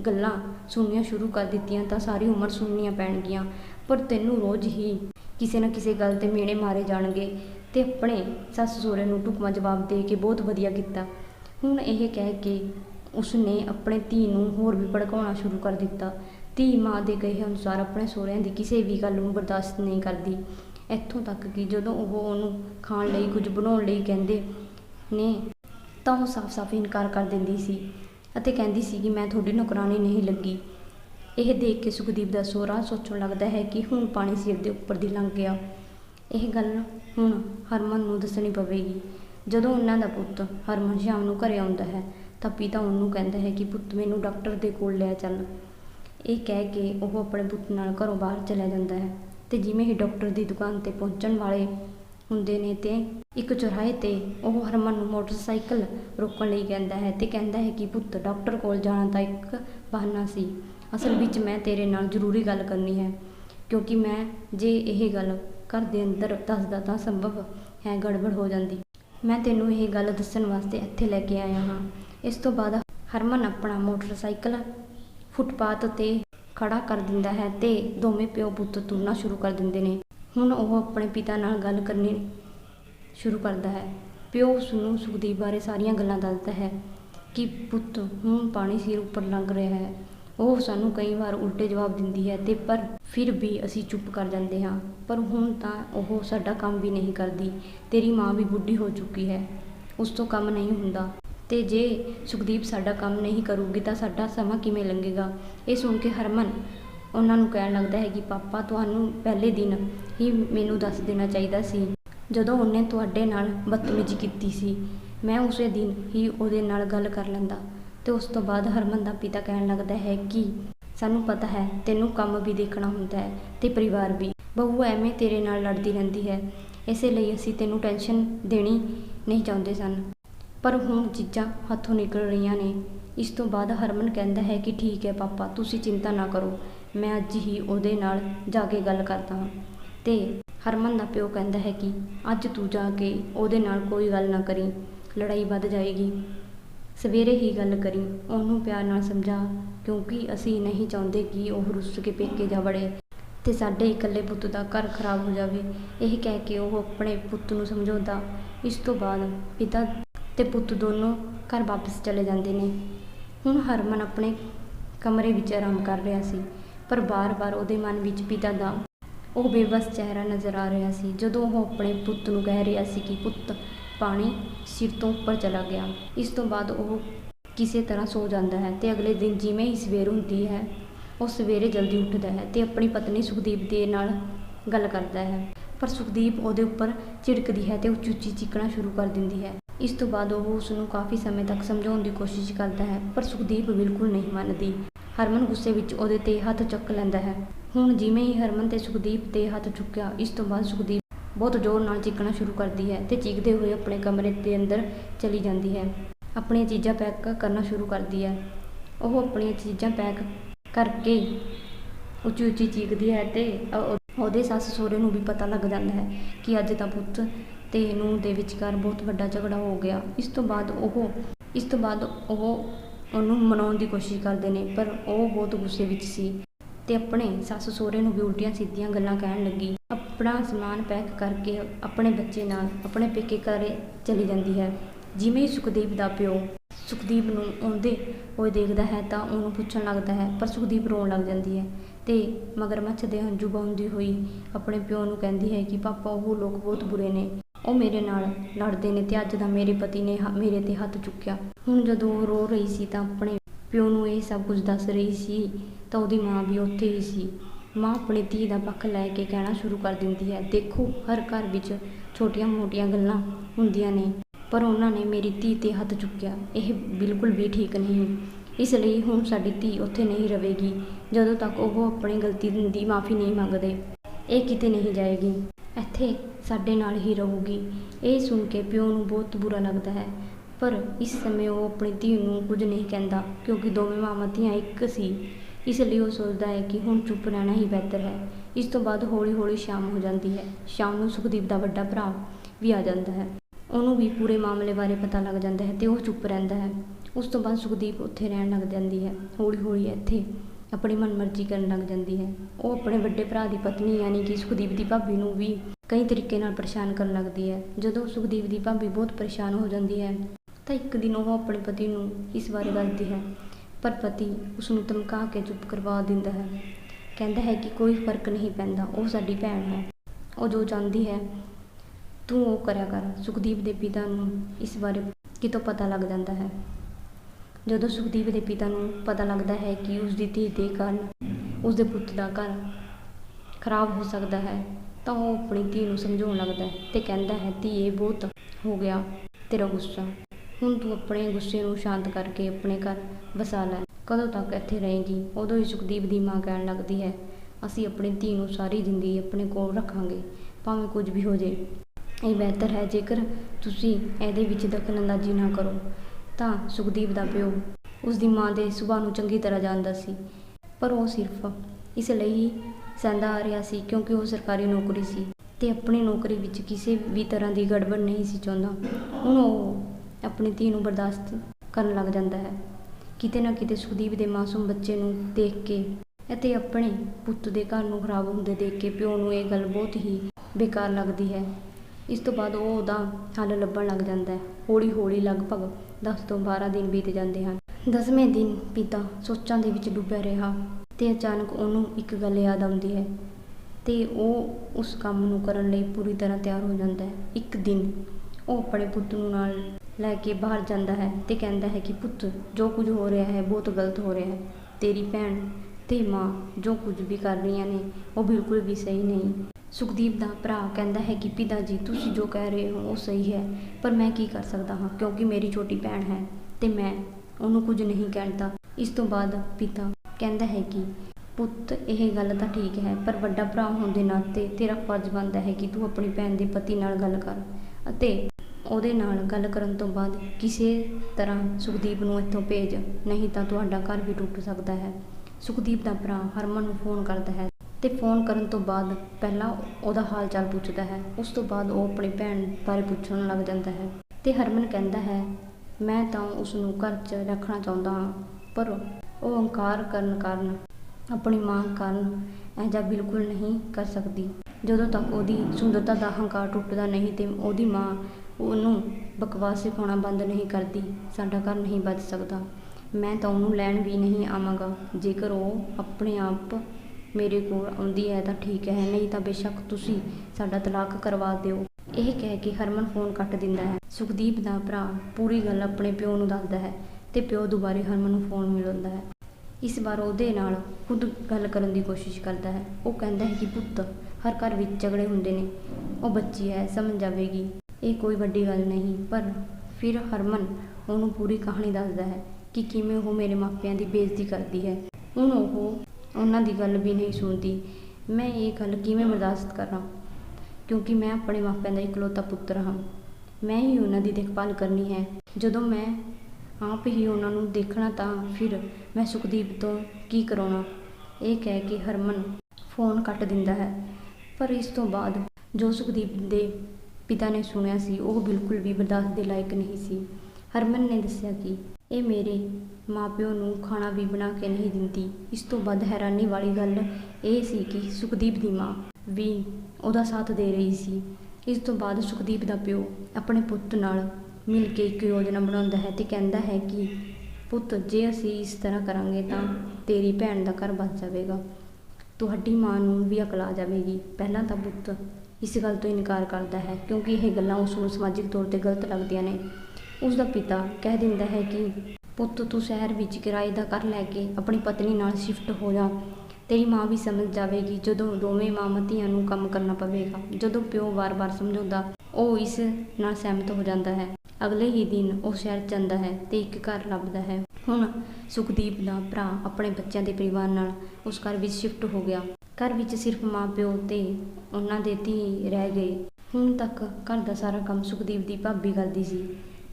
ਗੱਲਾਂ ਸੁਣਨੀਆਂ ਸ਼ੁਰੂ ਕਰ ਦਿੱਤੀਆਂ ਤਾਂ ਸਾਰੀ ਉਮਰ ਸੁਣਨੀਆਂ ਪੈਣਗੀਆਂ। ਪਰ ਤੈਨੂੰ ਰੋਜ਼ ਹੀ ਕਿਸੇ ਨਾ ਕਿਸੇ ਗੱਲ ਤੇ ਮੇਣੇ ਮਾਰੇ ਜਾਣਗੇ ਤੇ ਆਪਣੇ ਸੱਸ ਸਹੁਰੇ ਨੂੰ ਢੁਕਵਾਂ ਜਵਾਬ ਦੇ ਕੇ ਬਹੁਤ ਵਧੀਆ ਕੀਤਾ। ਹੁਣ ਇਹ ਕਹਿ ਕੇ ਉਸਨੇ ਆਪਣੇ ਧੀ ਨੂੰ ਹੋਰ ਵੀ ਭੜਕਾਉਣਾ ਸ਼ੁਰੂ ਕਰ ਦਿੱਤਾ। ਧੀ ਮਾਂ ਦੇ ਕਹੇ ਅਨੁਸਾਰ ਆਪਣੇ ਸਹੁਰਿਆਂ ਦੀ ਕਿਸੇ ਵੀ ਗੱਲ ਨੂੰ ਬਰਦਾਸ਼ਤ ਨਹੀਂ ਕਰਦੀ। ਇੱਥੋਂ ਤੱਕ ਕਿ ਜਦੋਂ ਉਹ ਉਹਨੂੰ ਖਾਣ ਲਈ ਕੁਝ ਬਣਾਉਣ ਲਈ ਕਹਿੰਦੇ ਨੇ, ਤਾਂ ਉਹ ਸਾਫ਼-ਸਾਫ਼ ਇਨਕਾਰ ਕਰ ਦਿੰਦੀ ਸੀ ਅਤੇ ਕਹਿੰਦੀ ਸੀ ਕਿ ਮੈਂ ਤੁਹਾਡੀ ਨੌਕਰਾਨੀ ਨਹੀਂ ਲੱਗੀ। ਇਹ ਦੇਖ ਕੇ ਸੁਖਦੀਪ ਦਾ ਸਹੁਰਾ ਸੋਚਣ ਲੱਗਦਾ ਹੈ ਕਿ ਹੁਣ ਪਾਣੀ ਸਿਰ ਦੇ ਉੱਪਰ ਦੀ ਲੰਘ ਗਿਆ। ਇਹ ਗੱਲ ਹੁਣ ਹਰਮਨ ਨੂੰ ਦੱਸਣੀ ਪਵੇਗੀ। ਜਦੋਂ ਉਹਨਾਂ ਦਾ ਪੁੱਤ ਹਰਮਨ ਸ਼ਾਮ ਨੂੰ ਘਰੇ ਆਉਂਦਾ ਹੈ ਤਾਂ ਪਿਤਾ ਉਹਨੂੰ ਕਹਿੰਦਾ ਹੈ ਕਿ ਪੁੱਤ ਮੈਨੂੰ ਡਾਕਟਰ ਦੇ ਕੋਲ ਲੈ ਚੱਲ। ਇਹ ਕਹਿ ਕੇ ਉਹ ਆਪਣੇ ਪੁੱਤ ਨਾਲ ਘਰੋਂ ਬਾਹਰ ਚਲਾ ਜਾਂਦਾ ਹੈ ਤੇ ਜਿਵੇਂ ਹੀ ਡਾਕਟਰ ਦੀ ਦੁਕਾਨ ਤੇ ਪਹੁੰਚਣ ਵਾਲੇ ਹੁੰਦੇ ਨੇ ਤੇ ਇੱਕ ਚੌਰਾਹੇ ਤੇ ਉਹ ਹਰਮਨ ਨੂੰ ਮੋਟਰਸਾਈਕਲ ਰੋਕਣ ਲਈ ਕਹਿੰਦਾ ਹੈ ਤੇ ਕਹਿੰਦਾ ਹੈ ਕਿ ਪੁੱਤ ਡਾਕਟਰ ਕੋਲ ਜਾਣਾ ਤਾਂ ਇੱਕ ਬਹਾਨਾ ਸੀ। ਅਸਲ ਵਿੱਚ ਮੈਂ ਤੇਰੇ ਨਾਲ ਜ਼ਰੂਰੀ ਗੱਲ ਕਰਨੀ ਹੈ, ਕਿਉਂਕਿ ਮੈਂ ਜੇ ਇਹ ਗੱਲ ਘਰ ਦੇ ਅੰਦਰ ਦੱਸਦਾ ਤਾਂ ਸੰਭਵ ਹੈ, ਗੜਬੜ ਹੋ ਜਾਂਦੀ। ਮੈਂ ਤੈਨੂੰ ਇਹ ਗੱਲ ਦੱਸਣ ਵਾਸਤੇ ਇੱਥੇ ਲੈ ਕੇ ਆਇਆ ਹਾਂ। ਇਸ ਤੋਂ ਬਾਅਦ ਹਰਮਨ ਆਪਣਾ ਮੋਟਰਸਾਈਕਲ ਫੁੱਟਪਾਥ ਤੇ ਖੜਾ ਕਰ ਦਿੰਦਾ ਹੈ ਤੇ ਦੋਵੇਂ ਪਿਓ ਪੁੱਤ ਤੁਰਨਾ ਸ਼ੁਰੂ ਕਰ ਦਿੰਦੇ ਨੇ। ਹੁਣ ਉਹ ਆਪਣੇ ਪਿਤਾ ਨਾਲ ਗੱਲ ਕਰਨੀ ਸ਼ੁਰੂ ਕਰਦਾ ਹੈ। ਪਿਓ ਉਸ ਨੂੰ ਸੁਖਦੀਪ ਬਾਰੇ ਸਾਰੀਆਂ ਗੱਲਾਂ ਦੱਸਦਾ ਹੈ ਕਿ, ਪੁੱਤ, ਹੁਣ ਪਾਣੀ ਸਿਰ ਉੱਪਰ ਲੰਘ ਰਿਹਾ ਹੈ। ਉਹ ਸਾਨੂੰ ਕਈ ਵਾਰ ਉਲਟੇ ਜਵਾਬ ਦਿੰਦੀ ਹੈ ਤੇ ਪਰ ਫਿਰ ਵੀ ਅਸੀਂ ਚੁੱਪ ਕਰ ਜਾਂਦੇ ਹਾਂ। ਪਰ ਹੁਣ ਤਾਂ ਉਹ ਸਾਡਾ ਕੰਮ ਵੀ ਨਹੀਂ ਕਰਦੀ। ਤੇਰੀ ਮਾਂ ਵੀ ਬੁੱਢੀ ਹੋ ਚੁੱਕੀ ਹੈ। ਉਸ ਤੋਂ ਕੰਮ ਨਹੀਂ ਹੁੰਦਾ। ਤੇ ਜੇ ਸੁਖਦੀਪ ਸਾਡਾ ਕੰਮ ਨਹੀਂ ਕਰੂਗੀ ਤਾਂ ਸਾਡਾ ਸਮਾਂ ਕਿਵੇਂ ਲੰਘੇਗਾ? ਇਹ ਸੁਣ ਕੇ ਹਰਮਨ ਉਹਨਾਂ ਨੂੰ ਕਹਿਣ ਲੱਗਦਾ ਹੈ ਕਿ ਪਾਪਾ, ਤੁਹਾਨੂੰ ਪਹਿਲੇ ਦਿਨ ਹੀ ਮੈਨੂੰ ਦੱਸ ਦੇਣਾ ਚਾਹੀਦਾ ਸੀ, ਜਦੋਂ ਉਹਨੇ ਤੁਹਾਡੇ ਨਾਲ ਬਦਤਮੀਜ਼ੀ ਕੀਤੀ ਸੀ। ਮੈਂ ਉਸੇ ਦਿਨ ਹੀ ਉਹਦੇ ਨਾਲ ਗੱਲ ਕਰ ਲੈਂਦਾ ਤੇ ਉਸ ਤੋਂ ਬਾਅਦ ਹਰਮਨ ਦਾ ਪਿਤਾ ਕਹਿਣ ਲੱਗਦਾ ਹੈ ਕਿ ਸਾਨੂੰ ਪਤਾ ਹੈ, ਤੈਨੂੰ ਕੰਮ ਵੀ ਦੇਖਣਾ ਹੁੰਦਾ ਹੈ ਤੇ ਪਰਿਵਾਰ ਵੀ। ਬਹੂ ਐਵੇਂ ਤੇਰੇ ਨਾਲ ਲੜਦੀ ਰਹਿੰਦੀ ਹੈ। ਇਸੇ ਲਈ ਅਸੀਂ ਤੈਨੂੰ ਟੈਨਸ਼ਨ ਦੇਣੀ ਨਹੀਂ ਚਾਹੁੰਦੇ ਸਨ। ਪਰ ਹੁਣ ਚੀਜ਼ਾਂ ਹੱਥੋਂ ਨਿਕਲ ਰਹੀਆਂ ਨੇ। ਇਸ ਤੋਂ ਬਾਅਦ ਹਰਮਨ ਕਹਿੰਦਾ ਹੈ ਕਿ ਠੀਕ ਹੈ ਪਾਪਾ, ਤੁਸੀਂ ਚਿੰਤਾ ਨਾ ਕਰੋ। ਮੈਂ ਅੱਜ ਹੀ ਉਹਦੇ ਨਾਲ ਜਾ ਕੇ ਗੱਲ ਕਰਦਾ ਹਾਂ। ਤੇ ਹਰਮਨ ਦਾ ਪਿਓ ਕਹਿੰਦਾ ਹੈ ਕਿ ਅੱਜ ਤੂੰ ਜਾ ਕੇ ਉਹਦੇ ਨਾਲ ਕੋਈ ਗੱਲ ਨਾ ਕਰੀ। ਲੜਾਈ ਵੱਧ ਜਾਏਗੀ। ਸਵੇਰੇ ਹੀ ਗੱਲ ਕਰੀ। ਉਹਨੂੰ ਪਿਆਰ ਨਾਲ ਸਮਝਾ, ਕਿਉਂਕਿ ਅਸੀਂ ਨਹੀਂ ਚਾਹੁੰਦੇ ਕਿ ਉਹ ਰੁੱਸ ਕੇ ਪੇਕੇ ਜਾ ਵੜੇ ਤੇ ਸਾਡੇ ਇਕੱਲੇ ਪੁੱਤ ਦਾ ਘਰ ਖਰਾਬ ਹੋ ਜਾਵੇ। ਇਹ ਕਹਿ ਕੇ ਉਹ ਆਪਣੇ ਪੁੱਤ ਨੂੰ ਸਮਝਾਉਂਦਾ। ਇਸ ਤੋਂ ਬਾਅਦ ਪਿਤਾ ਤੇ ਪੁੱਤ ਦੋਨੋਂ ਘਰ ਵਾਪਸ ਚਲੇ ਜਾਂਦੇ ਨੇ। ਹੁਣ ਹਰਮਨ ਆਪਣੇ ਕਮਰੇ ਵਿੱਚ ਆਰਾਮ ਕਰ ਰਿਹਾ ਸੀ, ਪਰ ਬਾਰ-ਬਾਰ ਉਹਦੇ ਮਨ ਵਿੱਚ ਪਿਤਾ ਦਾ ਉਹ ਬੇਬਸ ਚਿਹਰਾ ਨਜ਼ਰ ਆ ਰਿਹਾ ਸੀ, ਜਦੋਂ ਉਹ ਆਪਣੇ ਪੁੱਤ ਨੂੰ ਕਹਿ ਰਿਹਾ ਸੀ ਕਿ, ਪੁੱਤ, ਪਾਣੀ ਸਿਰ ਤੋਂ ਉੱਪਰ ਚਲਾ ਗਿਆ। ਇਸ ਤੋਂ ਬਾਅਦ ਉਹ ਕਿਸੇ ਤਰ੍ਹਾਂ ਸੋ ਜਾਂਦਾ ਹੈ ਤੇ ਅਗਲੇ ਦਿਨ ਜਿਵੇਂ ਹੀ ਸਵੇਰ ਹੁੰਦੀ ਹੈ, ਉਹ ਸਵੇਰੇ ਜਲਦੀ ਉੱਠਦਾ ਹੈ ਤੇ ਆਪਣੀ ਪਤਨੀ ਸੁਖਦੀਪ ਦੇ ਨਾਲ ਗੱਲ ਕਰਦਾ ਹੈ। ਪਰ ਸੁਖਦੀਪ ਉਹਦੇ ਉੱਪਰ ਝਿੜਕਦੀ ਹੈ ਤੇ ਉੱਚੀ ਉੱਚੀ ਚੀਕਣਾ ਸ਼ੁਰੂ ਕਰ ਦਿੰਦੀ ਹੈ। ਇਸ ਤੋਂ ਬਾਅਦ ਉਹ ਉਸ ਨੂੰ ਕਾਫੀ ਸਮੇਂ ਤੱਕ ਸਮਝਾਉਣ ਦੀ ਕੋਸ਼ਿਸ਼ ਕਰਦਾ ਹੈ, ਪਰ ਸੁਖਦੀਪ ਬਿਲਕੁਲ ਨਹੀਂ ਮੰਨਦੀ। ਹਰਮਨ ਗੁੱਸੇ ਵਿੱਚ ਉਹਦੇ ਤੇ ਹੱਥ ਚੱਕ ਲੈਂਦਾ ਹੈ। ਹੁਣ ਜਿਵੇਂ ਹੀ ਹਰਮਨ ਤੇ ਸੁਖਦੀਪ ਤੇ ਹੱਥ ਚੁੱਕਿਆ, ਇਸ ਤੋਂ ਬਾਅਦ ਸੁਖਦੀਪ ਬਹੁਤ ਜ਼ੋਰ ਨਾਲ ਚੀਕਣਾ ਸ਼ੁਰੂ ਕਰਦੀ ਹੈ ਤੇ ਚੀਕਦੇ ਹੋਏ ਆਪਣੇ ਕਮਰੇ ਦੇ ਅੰਦਰ ਚਲੀ ਜਾਂਦੀ ਹੈ। ਆਪਣੀਆਂ ਚੀਜ਼ਾਂ ਪੈਕ ਕਰਨਾ ਸ਼ੁਰੂ ਕਰਦੀ ਹੈ। ਉਹ ਆਪਣੀਆਂ ਚੀਜ਼ਾਂ ਪੈਕ ਕਰਕੇ ਉੱਚੀ ਉੱਚੀ ਚੀਕਦੀ ਹੈ ਤੇ ਉਹਦੇ ਸੱਸ ਸਹੁਰੇ ਨੂੰ ਵੀ ਪਤਾ ਲੱਗ ਜਾਂਦਾ ਹੈ ਕਿ ਅੱਜ ਤਾਂ ਪੁੱਤ ਤੇ ਨੂੰਹ ਦੇ ਵਿਚਕਾਰ ਬਹੁਤ ਵੱਡਾ ਝਗੜਾ ਹੋ ਗਿਆ। ਇਸ ਤੋਂ ਬਾਅਦ ਉਹ, ਇਸ ਤੋਂ ਬਾਅਦ ਉਹ ਉਹਨੂੰ ਮਨਾਉਣ ਦੀ ਕੋਸ਼ਿਸ਼ ਕਰਦੇ ਨੇ, ਪਰ ਉਹ ਬਹੁਤ ਗੁੱਸੇ ਵਿੱਚ ਸੀ ਤੇ ਆਪਣੇ ਸੱਸ ਸਹੁਰੇ ਨੂੰ ਵੀ ਉਲਟੀਆਂ ਸਿੱਧੀਆਂ ਗੱਲਾਂ ਕਹਿਣ ਲੱਗੀ। ਆਪਣਾ ਸਮਾਨ ਪੈਕ ਕਰਕੇ ਆਪਣੇ ਬੱਚੇ ਨਾਲ ਆਪਣੇ ਪੇਕੇ ਘਰੇ ਚਲੀ ਜਾਂਦੀ ਹੈ। ਜਿਵੇਂ ਹੀ ਸੁਖਦੀਪ ਦਾ ਪਿਓ ਸੁਖਦੀਪ ਨੂੰ ਆਉਂਦੇ ਹੋਏ ਦੇਖਦਾ ਹੈ ਤਾਂ ਉਹਨੂੰ ਪੁੱਛਣ ਲੱਗਦਾ ਹੈ, ਪਰ ਸੁਖਦੀਪ ਰੋਣ ਲੱਗ ਜਾਂਦੀ ਹੈ ਤੇ ਮਗਰਮੱਛ ਦੇ ਹੰਝੂ ਬਹਾਉਂਦੀ ਹੋਈ ਆਪਣੇ ਪਿਓ ਨੂੰ ਕਹਿੰਦੀ ਹੈ ਕਿ ਪਾਪਾ, ਉਹ ਲੋਕ ਬਹੁਤ ਬੁਰੇ ਨੇ। ਉਹ ਮੇਰੇ ਨਾਲ ਲੜਦੇ ਨੇ ਤੇ ਅੱਜ ਦਾ ਮੇਰੇ ਪਤੀ ਨੇ ਹ- ਮੇਰੇ ਤੇ ਹੱਥ ਚੁੱਕਿਆ। ਹੁਣ ਜਦੋਂ ਉਹ ਰੋ ਰਹੀ ਸੀ ਤਾਂ ਆਪਣੇ ਪਿਓ ਨੂੰ ਇਹ ਸਭ ਕੁਝ ਦੱਸ ਰਹੀ ਸੀ, ਤਾਂ ਉਹਦੀ ਮਾਂ ਵੀ ਉੱਥੇ ਹੀ ਸੀ। ਮਾਂ ਆਪਣੀ ਧੀ ਦਾ ਪੱਖ ਲੈ ਕੇ ਕਹਿਣਾ ਸ਼ੁਰੂ ਕਰ ਦਿੰਦੀ ਹੈ, ਦੇਖੋ, ਹਰ ਘਰ ਵਿੱਚ ਛੋਟੀਆਂ-ਮੋਟੀਆਂ ਗੱਲਾਂ ਹੁੰਦੀਆਂ ਨੇ, ਪਰ ਉਹਨਾਂ ਨੇ ਮੇਰੀ ਧੀ ਤੇ ਹੱਥ ਚੁੱਕਿਆ। ਇਹ ਬਿਲਕੁਲ ਵੀ ਠੀਕ ਨਹੀਂ ਇਸ ਲਈ ਹੁਣ ਸਾਡੀ ਧੀ ਉੱਥੇ ਨਹੀਂ ਰਹੇਗੀ, ਜਦੋਂ ਤੱਕ ਉਹ ਆਪਣੀ ਗਲਤੀ ਦੀ ਮਾਫੀ ਨਹੀਂ ਮੰਗਦੇ। ਇਹ ਕਿਤੇ ਨਹੀਂ ਜਾਏਗੀ। ਇੱਥੇ ਸਾਡੇ ਨਾਲ ਹੀ ਰਹੂਗੀ। ਇਹ ਸੁਣ ਕੇ ਪਿਓ ਨੂੰ ਬਹੁਤ ਬੁਰਾ ਲੱਗਦਾ ਹੈ। ਪਰ ਇਸ ਸਮੇਂ ਉਹ ਆਪਣੀ ਧੀ ਨੂੰ ਕੁਝ ਨਹੀਂ ਕਹਿੰਦਾ, ਕਿਉਂਕਿ ਦੋਵੇਂ ਮਾਵਾਂ ਧੀਆਂ ਇੱਕ ਸੀ। ਇਸ ਲਈ ਉਹ ਸੋਚਦਾ ਹੈ ਕਿ ਹੁਣ ਚੁੱਪ ਰਹਿਣਾ ਹੀ ਬਿਹਤਰ ਹੈ। ਇਸ ਤੋਂ ਬਾਅਦ ਹੌਲੀ-ਹੌਲੀ ਸ਼ਾਮ ਹੋ ਜਾਂਦੀ ਹੈ। ਸ਼ਾਮ ਨੂੰ ਸੁਖਦੀਪ ਦਾ ਵੱਡਾ ਭਰਾ ਵੀ ਆ ਜਾਂਦਾ ਹੈ। ਉਹਨੂੰ ਵੀ ਪੂਰੇ ਮਾਮਲੇ ਬਾਰੇ ਪਤਾ ਲੱਗ ਜਾਂਦਾ ਹੈ ਤੇ ਉਹ ਚੁੱਪ ਰਹਿੰਦਾ ਹੈ। ਉਸ ਤੋਂ ਬਾਅਦ ਸੁਖਦੀਪ ਉੱਥੇ ਰਹਿਣ ਲੱਗ ਜਾਂਦੀ ਹੈ। ਹੌਲੀ ਹੌਲੀ ਇੱਥੇ ਆਪਣੀ ਮਨਮਰਜ਼ੀ ਕਰਨ ਲੱਗ ਜਾਂਦੀ ਹੈ। ਉਹ ਆਪਣੇ ਵੱਡੇ ਭਰਾ ਦੀ ਪਤਨੀ ਯਾਨੀ ਕਿ ਸੁਖਦੀਪ ਦੀ ਭਾਬੀ ਨੂੰ ਵੀ ਕਈ ਤਰੀਕੇ ਨਾਲ ਪਰੇਸ਼ਾਨ ਕਰਨ ਲੱਗਦੀ ਹੈ। ਜਦੋਂ ਸੁਖਦੀਪ ਦੀ ਭਾਬੀ ਬਹੁਤ ਪਰੇਸ਼ਾਨ ਹੋ ਜਾਂਦੀ ਹੈ, ਤਾਂ ਇੱਕ ਦਿਨ ਉਹ ਆਪਣੇ ਪਤੀ ਨੂੰ ਇਸ ਬਾਰੇ ਦੱਸਦੀ ਹੈ, ਪਰ ਪਤੀ ਉਸ ਨੂੰ ਧਮਕਾ ਕੇ ਚੁੱਪ ਕਰਵਾ ਦਿੰਦਾ ਹੈ। ਕਹਿੰਦਾ ਹੈ ਕਿ ਕੋਈ ਫ਼ਰਕ ਨਹੀਂ ਪੈਂਦਾ, ਉਹ ਸਾਡੀ ਭੈਣ ਹੈ। ਉਹ ਜੋ ਚਾਹੁੰਦੀ ਹੈ, ਤੂੰ ਉਹ ਕਰਿਆ ਕਰ। ਸੁਖਦੀਪ ਦੇ ਪਿਤਾ ਨੂੰ ਇਸ ਬਾਰੇ ਕਿਤੋਂ ਪਤਾ ਲੱਗ ਜਾਂਦਾ ਹੈ? ਜਦੋਂ ਸੁਖਦੀਪ ਦੇ ਪਿਤਾ ਨੂੰ ਪਤਾ ਲੱਗਦਾ ਹੈ ਕਿ ਉਸ ਦੀ ਧੀ ਦੇ ਕਾਰਨ ਉਸ ਦੇ ਪੁੱਤ ਦਾ ਘਰ ਖਰਾਬ ਹੋ ਸਕਦਾ ਹੈ, ਤਾਂ ਉਹ ਆਪਣੀ ਧੀ ਨੂੰ ਸਮਝਾਉਣ ਲੱਗਦਾ ਹੈ ਤੇ ਕਹਿੰਦਾ ਹੈ ਧੀਏ ਬਹੁਤ ਹੋ ਗਿਆ ਤੇਰਾ ਗੁੱਸਾ। ਹੁਣ ਤੂੰ ਆਪਣੇ ਗੁੱਸੇ ਨੂੰ ਸ਼ਾਂਤ ਕਰਕੇ ਆਪਣੇ ਘਰ ਵਸਾ ਲੈ। ਕਦੋਂ ਤੱਕ ਇੱਥੇ ਰਹੇਗੀ? ਉਦੋਂ ਹੀ ਸੁਖਦੀਪ ਦੀ ਮਾਂ ਕਹਿਣ ਲੱਗਦੀ ਹੈ, ਅਸੀਂ ਆਪਣੀ ਧੀ ਨੂੰ ਸਾਰੀ ਜ਼ਿੰਦਗੀ ਆਪਣੇ ਕੋਲ ਰੱਖਾਂਗੇ, ਭਾਵੇਂ ਕੁਝ ਵੀ ਹੋ ਜੇ। ਇਹ ਬਿਹਤਰ ਹੈ ਜੇਕਰ ਤੁਸੀਂ ਇਹਦੇ ਵਿੱਚ ਦਖਲਅੰਦਾਜ਼ੀ ਨਾ ਕਰੋ। ਤਾਂ ਸੁਖਦੀਪ ਦਾ ਪਿਓ ਉਸ ਦੀ ਮਾਂ ਦੇ ਸੁਭਾਅ ਨੂੰ ਚੰਗੀ ਤਰ੍ਹਾਂ ਜਾਣਦਾ ਸੀ, ਪਰ ਉਹ ਸਿਰਫ ਇਸ ਲਈ ਹੀ ਸਹਿੰਦਾ ਆ ਰਿਹਾ ਸੀ ਕਿਉਂਕਿ ਉਹ ਸਰਕਾਰੀ ਨੌਕਰੀ ਸੀ ਤੇ ਆਪਣੀ ਨੌਕਰੀ ਵਿੱਚ ਕਿਸੇ ਵੀ ਤਰ੍ਹਾਂ ਦੀ ਗੜਬੜ ਨਹੀਂ ਸੀ ਚਾਹੁੰਦਾ। ਹੁਣ ਉਹ ਆਪਣੀ ਧੀ ਨੂੰ ਬਰਦਾਸ਼ਤ ਕਰਨ ਲੱਗ ਜਾਂਦਾ ਹੈ। ਕਿਤੇ ਨਾ ਕਿਤੇ ਸੁਖਦੀਪ ਦੇ ਮਾਸੂਮ ਬੱਚੇ ਨੂੰ ਦੇਖ ਕੇ ਅਤੇ ਆਪਣੇ ਪੁੱਤ ਦੇ ਘਰ ਨੂੰ ਖਰਾਬ ਹੁੰਦੇ ਦੇਖ ਕੇ ਪਿਓ ਨੂੰ ਇਹ ਗੱਲ ਬਹੁਤ ਹੀ ਬੇਕਾਰ ਲੱਗਦੀ ਹੈ। ਇਸ ਤੋਂ ਬਾਅਦ ਉਹ ਉਹਦਾ ਹੱਲ ਲੱਭਣ ਲੱਗ ਜਾਂਦਾ ਹੈ। ਹੌਲੀ ਹੌਲੀ ਲਗਭਗ 10 ਤੋਂ 12 ਦਿਨ ਬੀਤ ਜਾਂਦੇ ਹਨ। ਦਸਵੇਂ ਦਿਨ ਪਿਤਾ ਸੋਚਾਂ ਦੇ ਵਿੱਚ ਡੁੱਬਿਆ ਰਿਹਾ ਤੇ ਅਚਾਨਕ ਉਹਨੂੰ ਇੱਕ ਗੱਲ ਯਾਦ ਆਉਂਦੀ ਹੈ ਤੇ ਉਹ ਉਸ ਕੰਮ ਨੂੰ ਕਰਨ ਲਈ ਪੂਰੀ ਤਰ੍ਹਾਂ ਤਿਆਰ ਹੋ ਜਾਂਦਾ ਹੈ। ਇੱਕ ਦਿਨ ਉਹ ਆਪਣੇ ਪੁੱਤ ਨੂੰ ਨਾਲ ਲੈ ਕੇ ਬਾਹਰ ਜਾਂਦਾ ਹੈ ਤੇ ਕਹਿੰਦਾ ਹੈ ਕਿ, ਪੁੱਤ, ਜੋ ਕੁਝ ਹੋ ਰਿਹਾ ਹੈ ਬਹੁਤ ਗਲਤ ਹੋ ਰਿਹਾ ਹੈ। ਤੇਰੀ ਭੈਣ ਤੇ ਮਾਂ ਜੋ ਕੁਝ ਵੀ ਕਰ ਰਹੀਆਂ ਨੇ ਉਹ ਬਿਲਕੁਲ ਵੀ ਸਹੀ ਨਹੀਂ। ਸੁਖਦੀਪ ਦਾ ਭਰਾ ਕਹਿੰਦਾ ਹੈ ਕਿ ਪਿਤਾ ਜੀ, ਤੁਸੀਂ ਜੋ ਕਹਿ ਰਹੇ ਹੋ ਉਹ ਸਹੀ ਹੈ, ਪਰ ਮੈਂ ਕੀ ਕਰ ਸਕਦਾ ਹਾਂ? ਕਿਉਂਕਿ ਮੇਰੀ ਛੋਟੀ ਭੈਣ ਹੈ ਤੇ ਮੈਂ ਉਹਨੂੰ ਕੁਝ ਨਹੀਂ ਕਹਿਣਦਾ। ਇਸ ਤੋਂ ਬਾਅਦ ਪਿਤਾ ਕਹਿੰਦਾ ਹੈ ਕਿ, ਪੁੱਤ, ਇਹ ਗੱਲ ਤਾਂ ਠੀਕ ਹੈ, ਪਰ ਵੱਡਾ ਭਰਾ ਹੋਣ ਦੇ ਨਾਤੇ ਤੇਰਾ ਫਰਜ਼ ਬਣਦਾ ਹੈ ਕਿ ਤੂੰ ਆਪਣੀ ਭੈਣ ਦੇ ਪਤੀ ਨਾਲ ਗੱਲ ਕਰ ਅਤੇ ਉਹਦੇ ਨਾਲ ਗੱਲ ਕਰਨ ਤੋਂ ਬਾਅਦ ਕਿਸੇ ਤਰ੍ਹਾਂ ਸੁਖਦੀਪ ਨੂੰ ਇੱਥੋਂ ਭੇਜ, ਨਹੀਂ ਤਾਂ ਤੁਹਾਡਾ ਘਰ ਵੀ ਟੁੱਟ ਸਕਦਾ ਹੈ। ਸੁਖਦੀਪ ਦਾ ਭਰਾ ਹਰਮਨ ਨੂੰ ਫੋਨ ਕਰਦਾ ਹੈ। ਅਤੇ ਫੋਨ ਕਰਨ ਤੋਂ ਬਾਅਦ ਪਹਿਲਾਂ ਉਹਦਾ ਹਾਲ ਚਾਲ ਪੁੱਛਦਾ ਹੈ। ਉਸ ਤੋਂ ਬਾਅਦ ਉਹ ਆਪਣੀ ਭੈਣ ਬਾਰੇ ਪੁੱਛਣ ਲੱਗ ਜਾਂਦਾ ਹੈ ਅਤੇ ਹਰਮਨ ਕਹਿੰਦਾ ਹੈ, ਮੈਂ ਤਾਂ ਉਸ ਨੂੰ ਘਰ 'ਚ ਰੱਖਣਾ ਚਾਹੁੰਦਾ ਹਾਂ, ਪਰ ਉਹ ਹੰਕਾਰ ਕਰਨ ਕਾਰਨ, ਆਪਣੀ ਮਾਂ ਕਾਰਨ ਇਹ ਜਿਹਾ ਬਿਲਕੁਲ ਨਹੀਂ ਕਰ ਸਕਦੀ। ਜਦੋਂ ਤੱਕ ਉਹਦੀ ਸੁੰਦਰਤਾ ਦਾ ਹੰਕਾਰ ਟੁੱਟਦਾ ਨਹੀਂ ਤੇ ਉਹਦੀ ਮਾਂ ਉਹਨੂੰ ਬਕਵਾਸ ਸਿਖਾਉਣਾ ਬੰਦ ਨਹੀਂ ਕਰਦੀ, ਸਾਡਾ ਘਰ ਨਹੀਂ ਬਚ ਸਕਦਾ। ਮੈਂ ਤਾਂ ਉਹਨੂੰ ਲੈਣ ਵੀ ਨਹੀਂ ਆਵਾਂਗਾ। ਜੇਕਰ ਉਹ ਆਪਣੇ ਆਪ ਮੇਰੇ ਕੋਲ ਆਉਂਦੀ ਹੈ ਤਾਂ ਠੀਕ ਹੈ, ਨਹੀਂ ਤਾਂ ਬੇਸ਼ੱਕ ਤੁਸੀਂ ਸਾਡਾ ਤਲਾਕ ਕਰਵਾ ਦਿਓ। ਇਹ ਕਹਿ ਕੇ ਹਰਮਨ ਫੋਨ ਕੱਟ ਦਿੰਦਾ ਹੈ। ਸੁਖਦੀਪ ਦਾ ਭਰਾ ਪੂਰੀ ਗੱਲ ਆਪਣੇ ਪਿਓ ਨੂੰ ਦੱਸਦਾ ਹੈ ਤੇ ਪਿਓ ਦੁਬਾਰੇ ਹਰਮਨ ਨੂੰ ਫੋਨ ਮਿਲਾਉਂਦਾ ਹੈ। ਇਸ ਵਾਰ ਉਹਦੇ ਨਾਲ ਖੁਦ ਗੱਲ ਕਰਨ ਦੀ ਕੋਸ਼ਿਸ਼ ਕਰਦਾ ਹੈ। ਉਹ ਕਹਿੰਦਾ ਹੈ ਕਿ ਪੁੱਤ, ਹਰ ਘਰ ਵਿੱਚ ਝਗੜੇ ਹੁੰਦੇ ਨੇ। ਉਹ ਬੱਚੀ ਹੈ, ਸਮਝ ਜਾਵੇਗੀ। ਇਹ ਕੋਈ ਵੱਡੀ ਗੱਲ ਨਹੀਂ, ਪਰ ਫਿਰ ਹਰਮਨ ਉਹਨੂੰ ਪੂਰੀ ਕਹਾਣੀ ਦੱਸਦਾ ਹੈ ਕਿ ਕਿਵੇਂ ਉਹ ਮੇਰੇ ਮਾਪਿਆਂ ਦੀ ਬੇਇੱਜ਼ਤੀ ਕਰਦੀ ਹੈ। ਹੁਣ ਉਹ ਉਹਨਾਂ ਦੀ ਗੱਲ ਵੀ ਨਹੀਂ ਸੁਣਦੀ। ਮੈਂ ਇਹ ਗੱਲ ਕਿਵੇਂ ਬਰਦਾਸ਼ਤ ਕਰਾਂ? ਕਿਉਂਕਿ ਮੈਂ ਆਪਣੇ ਮਾਪਿਆਂ ਦਾ ਇਕਲੌਤਾ ਪੁੱਤਰ ਹਾਂ। ਮੈਂ ਹੀ ਉਹਨਾਂ ਦੀ ਦੇਖਭਾਲ ਕਰਨੀ ਹੈ। ਜਦੋਂ ਮੈਂ ਆਪ ਹੀ ਉਹਨਾਂ ਨੂੰ ਦੇਖਣਾ ਤਾਂ ਫਿਰ ਮੈਂ ਸੁਖਦੀਪ ਤੋਂ ਕੀ ਕਰਾਉਣਾ? ਇਹ ਕਹਿ ਕੇ ਹਰਮਨ ਫੋਨ ਕੱਟ ਦਿੰਦਾ ਹੈ। ਪਰ ਇਸ ਤੋਂ ਬਾਅਦ ਜੋ ਸੁਖਦੀਪ ਦੇ ਪਿਤਾ ਨੇ ਸੁਣਿਆ ਸੀ, ਉਹ ਬਿਲਕੁਲ ਵੀ ਬਰਦਾਸ਼ਤ ਦੇ ਲਾਇਕ ਨਹੀਂ ਸੀ। ਹਰਮਨ ਨੇ ਦੱਸਿਆ ਕਿ ਇਹ ਮੇਰੇ ਮਾਪਿਓ ਨੂੰ ਖਾਣਾ ਵੀ ਬਣਾ ਕੇ ਨਹੀਂ ਦਿੰਦੀ। ਇਸ ਤੋਂ ਵੱਧ ਹੈਰਾਨੀ ਵਾਲੀ ਗੱਲ ਇਹ ਸੀ ਕਿ ਸੁਖਦੀਪ ਦੀ ਮਾਂ ਵੀ ਉਹਦਾ ਸਾਥ ਦੇ ਰਹੀ ਸੀ। ਇਸ ਤੋਂ ਬਾਅਦ ਸੁਖਦੀਪ ਦਾ ਪਿਓ ਆਪਣੇ ਪੁੱਤ ਨਾਲ ਮਿਲ ਕੇ ਇੱਕ ਯੋਜਨਾ ਬਣਾਉਂਦਾ ਹੈ ਤੇ ਕਹਿੰਦਾ ਹੈ ਕਿ, ਪੁੱਤ, ਜੇ ਅਸੀਂ ਇਸ ਤਰ੍ਹਾਂ ਕਰਾਂਗੇ ਤਾਂ ਤੇਰੀ ਭੈਣ ਦਾ ਘਰ ਬਚ ਜਾਵੇਗਾ। ਤੁਹਾਡੀ ਮਾਂ ਨੂੰ ਵੀ ਅਕਲ ਆ ਜਾਵੇਗੀ। ਪਹਿਲਾਂ ਤਾਂ ਪੁੱਤ ਇਸ ਗੱਲ ਤੋਂ ਇਨਕਾਰ ਕਰਦਾ ਹੈ ਕਿਉਂਕਿ ਇਹ ਗੱਲਾਂ ਉਸ ਨੂੰ ਸਮਾਜਿਕ ਤੌਰ ਤੇ ਗਲਤ ਲੱਗਦੀਆਂ ਨੇ। ਉਸ ਦਾ ਪਿਤਾ ਕਹਿ ਦਿੰਦਾ ਹੈ ਕਿ, ਪੁੱਤ, ਤੂੰ ਸ਼ਹਿਰ ਵਿੱਚ ਕਿਰਾਏ ਦਾ ਘਰ ਲੈ ਕੇ ਆਪਣੀ ਪਤਨੀ ਨਾਲ ਸ਼ਿਫਟ ਹੋ ਜਾ। ਤੇਰੀ ਮਾਂ ਵੀ ਸਮਝ ਜਾਵੇਗੀ ਜਦੋਂ ਦੋਵੇਂ ਮਾਂ ਧੀਆਂ ਨੂੰ ਕੰਮ ਕਰਨਾ ਪਵੇਗਾ। ਜਦੋਂ ਪਿਓ ਵਾਰ-ਵਾਰ ਸਮਝਾਉਂਦਾ, ਉਹ ਇਸ ਨਾਲ ਸਹਿਮਤ ਹੋ ਜਾਂਦਾ ਹੈ। ਅਗਲੇ ਹੀ ਦਿਨ ਉਹ ਸ਼ਹਿਰ ਜਾਂਦਾ ਹੈ ਤੇ ਇੱਕ ਘਰ ਲੱਭਦਾ ਹੈ। ਹੁਣ ਸੁਖਦੀਪ ਦਾ ਭਰਾ ਆਪਣੇ ਬੱਚਿਆਂ ਦੇ ਪਰਿਵਾਰ ਨਾਲ ਉਸ ਘਰ ਵਿੱਚ ਸ਼ਿਫਟ ਹੋ ਗਿਆ। ਘਰ ਵਿੱਚ ਸਿਰਫ ਮਾਂ, ਪਿਓ ਤੇ ਉਹਨਾਂ ਦੇ ਧੀ ਰਹਿ ਗਏ। ਹੁਣ ਤੱਕ ਘਰ ਦਾ ਸਾਰਾ ਕੰਮ ਸੁਖਦੀਪ ਦੀ ਭਾਬੀ ਕਰਦੀ ਸੀ।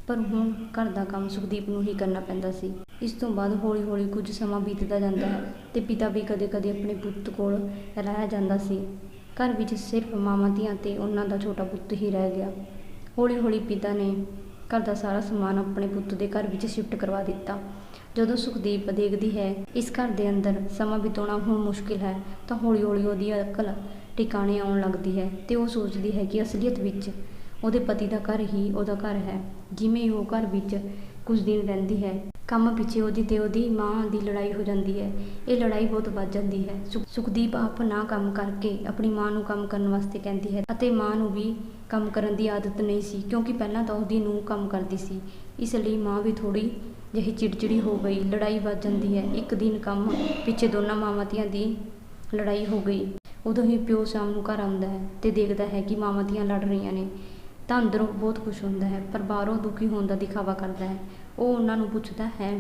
ਪਰ ਹੁਣ ਘਰ ਦਾ ਕੰਮ ਸੁਖਦੀਪ ਨੂੰ ਹੀ ਕਰਨਾ ਪੈਂਦਾ ਸੀ। ਇਸ ਤੋਂ ਬਾਅਦ ਹੌਲੀ-ਹੌਲੀ ਕੁਝ ਸਮਾਂ ਬੀਤਦਾ ਜਾਂਦਾ ਹੈ ਅਤੇ ਪਿਤਾ ਵੀ ਕਦੇ-ਕਦੇ ਆਪਣੇ ਪੁੱਤ ਕੋਲ ਰਹਿ ਜਾਂਦਾ ਸੀ। ਘਰ ਵਿੱਚ ਸਿਰਫ ਮਾਵਾਂ ਧੀਆਂ ਅਤੇ ਉਹਨਾਂ ਦਾ ਛੋਟਾ ਪੁੱਤ ਹੀ ਰਹਿ ਗਿਆ। ਹੌਲੀ-ਹੌਲੀ ਪਿਤਾ ਨੇ ਘਰ ਦਾ ਸਾਰਾ ਸਮਾਨ ਆਪਣੇ ਪੁੱਤ ਦੇ ਘਰ ਵਿੱਚ ਸ਼ਿਫਟ ਕਰਵਾ ਦਿੱਤਾ। ਜਦੋਂ ਸੁਖਦੀਪ ਦੇਖਦੀ ਹੈ ਇਸ ਘਰ ਦੇ ਅੰਦਰ ਸਮਾਂ ਬਿਤਾਉਣਾ ਹੁਣ ਮੁਸ਼ਕਿਲ ਹੈ, ਤਾਂ ਹੌਲੀ-ਹੌਲੀ ਉਹਦੀ ਅਕਲ ਟਿਕਾਣੇ ਆਉਣ ਲੱਗਦੀ ਹੈ ਤੇ ਉਹ ਸੋਚਦੀ ਹੈ ਕਿ ਅਸਲੀਅਤ ਵਿੱਚ ਉਹਦੇ ਪਤੀ ਦਾ ਘਰ ਹੀ ਉਹਦਾ ਘਰ ਹੈ। ਜਿਵੇਂ ਉਹ ਘਰ ਵਿੱਚ ਕੁਝ ਦਿਨ ਰਹਿੰਦੀ ਹੈ, ਕੰਮ ਪਿੱਛੇ ਉਹਦੀ ਅਤੇ ਉਹਦੀ ਮਾਂ ਦੀ ਲੜਾਈ ਹੋ ਜਾਂਦੀ ਹੈ। ਇਹ ਲੜਾਈ ਬਹੁਤ ਵੱਧ ਜਾਂਦੀ ਹੈ। ਸੁਖ- ਸੁਖਦੀਪ ਆਪ ਨਾ ਕੰਮ ਕਰਕੇ ਆਪਣੀ ਮਾਂ ਨੂੰ ਕੰਮ ਕਰਨ ਵਾਸਤੇ ਕਹਿੰਦੀ ਹੈ ਅਤੇ ਮਾਂ ਨੂੰ ਵੀ ਕੰਮ ਕਰਨ ਦੀ ਆਦਤ ਨਹੀਂ ਸੀ, ਕਿਉਂਕਿ ਪਹਿਲਾਂ ਤਾਂ ਉਹਦੀ ਨੂੰਹ ਕੰਮ ਕਰਦੀ ਸੀ। ਇਸ ਲਈ ਮਾਂ ਵੀ ਥੋੜ੍ਹੀ ਜਿਹੀ ਚਿੜਚਿੜੀ ਹੋ ਗਈ। ਲੜਾਈ ਵੱਧ ਜਾਂਦੀ ਹੈ। ਇੱਕ ਦਿਨ ਕੰਮ ਪਿੱਛੇ ਦੋਨਾਂ ਮਾਵਾਂ ਧੀਆਂ ਦੀ ਲੜਾਈ ਹੋ ਗਈ। ਉਦੋਂ ਹੀ ਪਿਓ ਸ਼ਾਮ ਨੂੰ ਘਰ ਆਉਂਦਾ ਹੈ ਤੇ ਦੇਖਦਾ ਹੈ ਕਿ ਮਾਵਾਂ ਧੀਆਂ ਲੜ ਰਹੀਆਂ ਨੇ। ਤਾਂ ਅੰਦਰੋਂ ਬਹੁਤ ਖੁਸ਼ ਹੁੰਦਾ ਹੈ, ਪਰ ਬਾਹਰੋਂ ਦੁਖੀ ਹੋਣ ਦਾ ਦਿਖਾਵਾ ਕਰਦਾ ਹੈ। ਉਹ ਉਹਨਾਂ ਨੂੰ ਪੁੱਛਦਾ ਹੈ